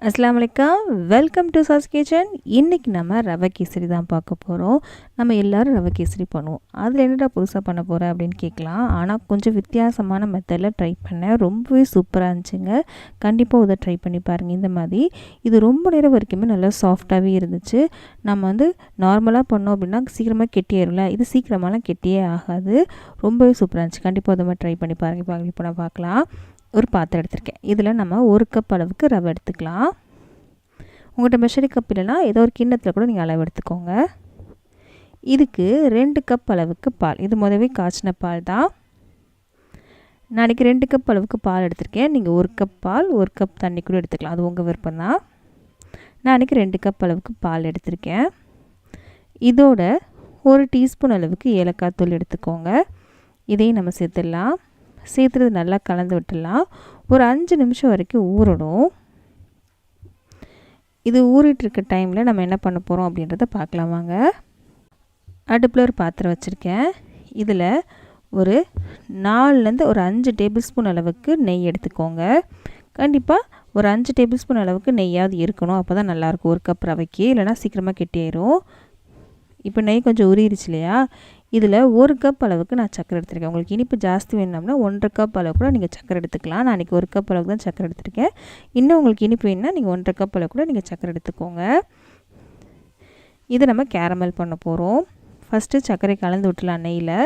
அஸ்லாம் வலைக்கம். Welcome to sauce kitchen இன்றைக்கி நம்ம ரவை கேசரி தான் பார்க்க போகிறோம் நம்ம எல்லோரும் ரவை கேசரி பண்ணுவோம். அதில் என்னடா புதுசாக பண்ண போகிறேன் அப்படின்னு கேட்கலாம். ஆனால் கொஞ்சம் வித்தியாசமான மெத்தடில் ட்ரை பண்ணேன் ரொம்பவே சூப்பராக இருந்துச்சுங்க. கண்டிப்பாக இதை ட்ரை பண்ணி பாருங்கள் இந்த மாதிரி இது ரொம்ப நேரம் வரைக்குமே நல்லா சாஃப்டாகவே இருந்துச்சு. நம்ம வந்து நார்மலாக பண்ணோம் அப்படின்னா சீக்கிரமாக கெட்டியாயிரும்ல இது சீக்கிரமாலாம் கெட்டியே ஆகாது. ரொம்பவே சூப்பராக இருந்துச்சு. கண்டிப்பாக அதை மாதிரி ட்ரை பண்ணி பாருங்கள் இப்போ நான் பார்க்கலாம். ஒரு பாத்திரம் எடுத்திருக்கேன். இதில் நம்ம ஒரு கப் அளவுக்கு ரவை எடுத்துக்கலாம். உங்கள்கிட்ட மெஷரி கப் இல்லைனா ஏதோ ஒரு கிண்ணத்தில் கூட நீங்கள் அளவு எடுத்துக்கோங்க. இதுக்கு ரெண்டு கப் அளவுக்கு பால். இது முதவே காய்ச்சின பால் தான். நாளைக்கு ரெண்டு கப் அளவுக்கு பால் எடுத்திருக்கேன். நீங்கள் ஒரு கப் பால் ஒரு கப் தண்ணி கூட எடுத்துக்கலாம். அது உங்கள் விருப்பம் தான். நான் ரெண்டு கப் அளவுக்கு பால் எடுத்திருக்கேன். இதோட ஒரு டீஸ்பூன் அளவுக்கு ஏலக்காய் தூள் எடுத்துக்கோங்க. இதையும் நம்ம சேர்த்துடலாம். சேர்த்துறது நல்லா கலந்து விட்டுடலாம். ஒரு அஞ்சு நிமிஷம் வரைக்கும் ஊறணும். இது ஊறிட்டு இருக்க டைமில் நம்ம என்ன பண்ண போகிறோம் அப்படின்றத பார்க்கலாம் வாங்க. அடுப்பில் ஒரு பாத்திரம் வச்சுருக்கேன். இதில் ஒரு நாலுலேருந்து ஒரு அஞ்சு டேபிள் ஸ்பூன் அளவுக்கு நெய் எடுத்துக்கோங்க. கண்டிப்பாக ஒரு அஞ்சு டேபிள் ஸ்பூன் அளவுக்கு நெய்யாவது இருக்கணும். அப்போ தான் நல்லாயிருக்கும். ஒரு கப் ரவைக்கு. இல்லைனா சீக்கிரமாக கெட்டியாயிரும். இப்போ நெய் கொஞ்சம் உரியிருச்சு இல்லையா? இதில் ஒரு கப் அளவுக்கு நான் சக்கரை எடுத்துருக்கேன். உங்களுக்கு இனிப்பு ஜாஸ்தி வேணும்னா ஒன்றரை கப் அளவு கூட நீங்கள் சக்கரை எடுத்துக்கலாம். நான் அன்றைக்கி ஒரு கப் அளவுக்கு தான் சக்கரை எடுத்துருக்கேன். இன்னும் உங்களுக்கு இனிப்பு வேணும்னா நீங்கள் ஒன்றரை கப் அளவு கூட நீங்கள் சக்கரை எடுத்துக்கோங்க. இதை நம்ம கேரமல் பண்ண போகிறோம் ஃபஸ்ட்டு சர்க்கரை கலந்து விட்டுலாம் நெய்யில்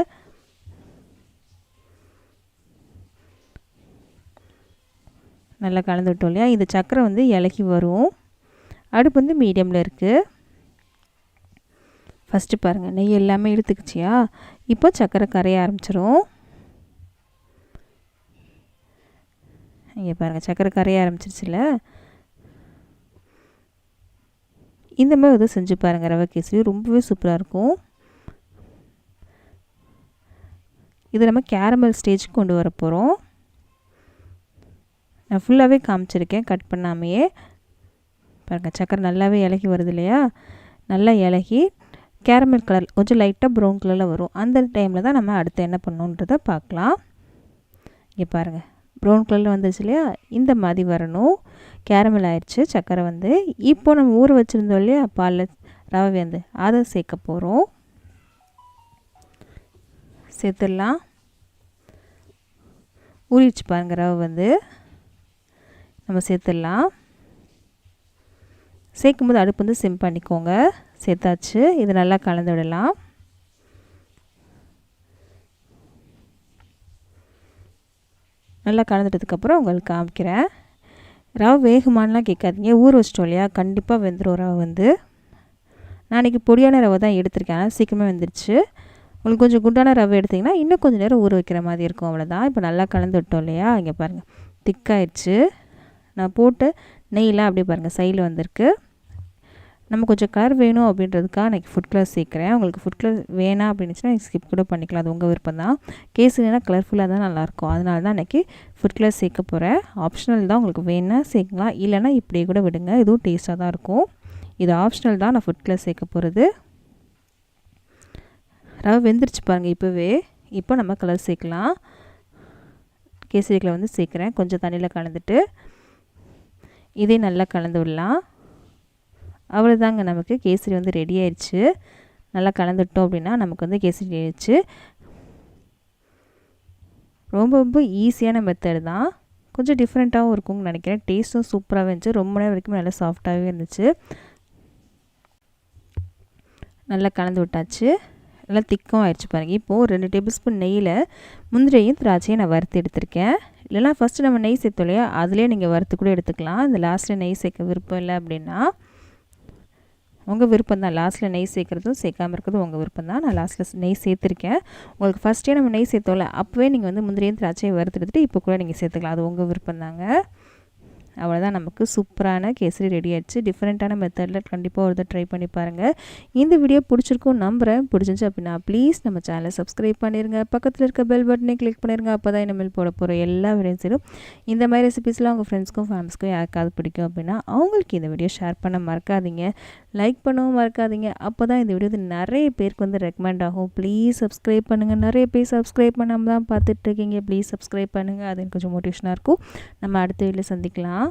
நல்லா கலந்து விட்டோம் இல்லையா? இந்த சக்கரை வந்து இலகி வரும். அடுப்பு வந்து மீடியமில் இருக்குது ஃபஸ்ட்டு பாருங்கள் நெய் எல்லாமே எடுத்துக்கிச்சியா? இப்போ சர்க்கரை கரைய ஆரம்பிச்சிரும். இங்கே பாருங்கள் சர்க்கரை கரைய ஆரம்பிச்சிருச்சுல? இந்த மாதிரி இதை செஞ்சு பாருங்கள் ரவை கேசரி. ரொம்பவே சூப்பராக இருக்கும். இது நம்ம கேரமல் ஸ்டேஜ்க்கு கொண்டு வர போகிறோம் நான் ஃபுல்லாகவே காமிச்சிருக்கேன் கட் பண்ணாமையே. பாருங்கள் சக்கரை நல்லாவே இலகி வருது இல்லையா? நல்லா இலகி. கேரமல் கலர் கொஞ்சம் லைட்டாக ப்ரௌன் கலரில் வரும். அந்த டைமில் தான் நம்ம அடுத்து என்ன பண்ணணுன்றதை பார்க்கலாம். இங்கே பாருங்கள் ப்ரௌன் கலரில் வந்துச்சு இல்லையா? இந்த மாதிரி வரணும். கேரமல் ஆயிடுச்சு சர்க்கரை வந்து. இப்போ நம்ம ஊற வச்சுருந்தோம் இல்லையா? பாலில் ரவை வந்து. அதை சேர்க்க போகிறோம் சேர்த்துடலாம். ஊறிடுச்சு பாருங்கள் ரவை வந்து. நம்ம சேர்த்துடலாம். சேர்க்கும்போது அடுப்பு வந்து சிம் பண்ணிக்கோங்க. சேர்த்தாச்சு. இது நல்லா கலந்து விடலாம். நல்லா கலந்துட்டதுக்கப்புறம் உங்களுக்கு காமிக்கிறேன். ரவை வேகுமானலாம் கேட்காதீங்க. ஊற வச்சிட்டோம் இல்லையா? கண்டிப்பாக வெந்துடும் ரவை வந்து. நான் இன்றைக்கி பொடியான ரவை தான் எடுத்திருக்கேன். ஆனால் சீக்கிரமாக வெந்துருச்சு. உங்களுக்கு கொஞ்சம் குண்டான ரவை எடுத்திங்கன்னா இன்னும் கொஞ்சம் நேரம் ஊற வைக்கிற மாதிரி இருக்கும். அவ்வளோதான் இப்போ நல்லா கலந்து விட்டோம் இல்லையா? இங்கே பாருங்கள் திக்காயிடுச்சு. நான் போட்டு நெய்லாம் அப்படியே பாருங்கள் சைடில் வந்திருக்கு. நம்ம கொஞ்சம் கலர் வேணும் அப்படின்றதுக்காக எனக்கு ஃபுட் கலர் சேர்க்குறேன். உங்களுக்கு ஃபுட் கலர் வேணாம் அப்படின்னுச்சுன்னா ஸ்கிப் கூட பண்ணிக்கலாம். அது உங்கள் விருப்பம் தான். கேசரினா கலர்ஃபுல்லாக தான் நல்லாயிருக்கும். அதனால தான் அன்றைக்கி ஃபுட் கலர் சேர்க்க போகிறேன் ஆப்ஷனல் தான் உங்களுக்கு வேணால் சேர்க்கலாம். இல்லைனா இப்படியே கூட விடுங்க. இதுவும் டேஸ்ட்டாக தான் இருக்கும். இது ஆப்ஷனல் தான் நான் ஃபுட் கலர் சேர்க்க போகிறது ரவை வெந்துருச்சு பாருங்கள் இப்போவே. இப்போ நம்ம கலர் சேர்க்கலாம். கேசரிக்கில் வந்து சேர்க்குறேன். கொஞ்சம் தண்ணியில் கலந்துட்டு. இதே நல்லா கலந்து விடலாம். அவ்வளோதாங்க நமக்கு கேசரி வந்து ரெடி ஆயிடுச்சு நல்லா கலந்துட்டோம் அப்படின்னா நமக்கு வந்து கேசரி ஆயிடுச்சு ரொம்ப ரொம்ப ஈஸியான மெத்தடு தான். கொஞ்சம் டிஃப்ரெண்ட்டாகவும் இருக்கும்னு நினைக்கிறேன். டேஸ்ட்டும் சூப்பராகவே இருந்துச்சு. ரொம்ப நேரம் வரைக்கும் நல்லா சாஃப்டாகவே இருந்துச்சு. நல்லா கலந்து விட்டாச்சு. நல்லா திக்கம் ஆயிடுச்சு பாருங்கள் இப்போது ரெண்டு டேபிள் ஸ்பூன் நெய்யில் முந்திரையும் திராட்சையும் நான் வறுத்து எடுத்திருக்கேன். இல்லைனா ஃபஸ்ட்டு நம்ம நெய் சேர்த்தோம் இல்லையா? அதுலேயே நீங்கள் வறுத்து கூட எடுத்துக்கலாம். இந்த லாஸ்ட்டில் நெய் சேர்க்க விருப்பம் இல்லை அப்படின்னா உங்கள் விருப்பம் தான். லாஸ்ட்டில் நெய் சேர்க்குறதும் சேர்க்காமல் இருக்கிறதும் உங்கள் விருப்பம் தான். நான் லாஸ்ட்டில் நெய் சேர்த்துருக்கேன். உங்களுக்கு ஃபஸ்ட்டே நம்ம நெய் சேர்த்தோம்ல அப்போவே நீங்கள் வந்து முந்திரியும் திராட்சையை வறுத்துட்டு இப்போ கூட நீங்கள் சேர்த்துக்கலாம். அது உங்கள் விருப்பம் தாங்க. அவ்வளோதான் நமக்கு சூப்பரான கேசரி ரெடி ஆயிடுச்சு. டிஃப்ரெண்ட்டான மெத்தடில் கண்டிப்பாக ஒரு ட்ரை பண்ணி பாருங்கள் இந்த வீடியோ பிடிச்சிருக்கும் நம்புகிறேன் பிடிச்சிருந்துச்சு அப்படின்னா ப்ளீஸ் நம்ம சேனலை சப்ஸ்கிரைப் பண்ணிடுங்க பக்கத்தில் இருக்க பெல் பட்டனை கிளிக் பண்ணிடுங்க அப்போ தான் இனிமேல் போட போகிற எல்லா வீடியோஸிலும் இந்த மாதிரி ரெசிபிஸ்லாம் உங்கள் ஃப்ரெண்ட்ஸ்க்கும் ஃபேமிலிஸ்க்கும் யாருக்காவது பிடிக்கும் அப்படின்னா அவங்களுக்கு இந்த வீடியோ ஷேர் பண்ண மறக்காதீங்க. லைக் பண்ணவும் மறக்காதீங்க. அப்போ தான் இந்த வீடியோ நிறைய பேருக்கு வந்து ரெக்கமெண்ட் ஆகும். ப்ளீஸ் சப்ஸ்கிரைப் பண்ணுங்கள் நிறைய பேர் சப்ஸ்கிரைப் பண்ணாமல் தான் பார்த்துட்ருக்கீங்க ப்ளீஸ் சப்ஸ்கிரைப் பண்ணுங்கள் அது எனக்கு கொஞ்சம் மோட்டிவேஷனாக இருக்கும். நம்ம அடுத்த வீடியோவில் சந்திக்கலாம்.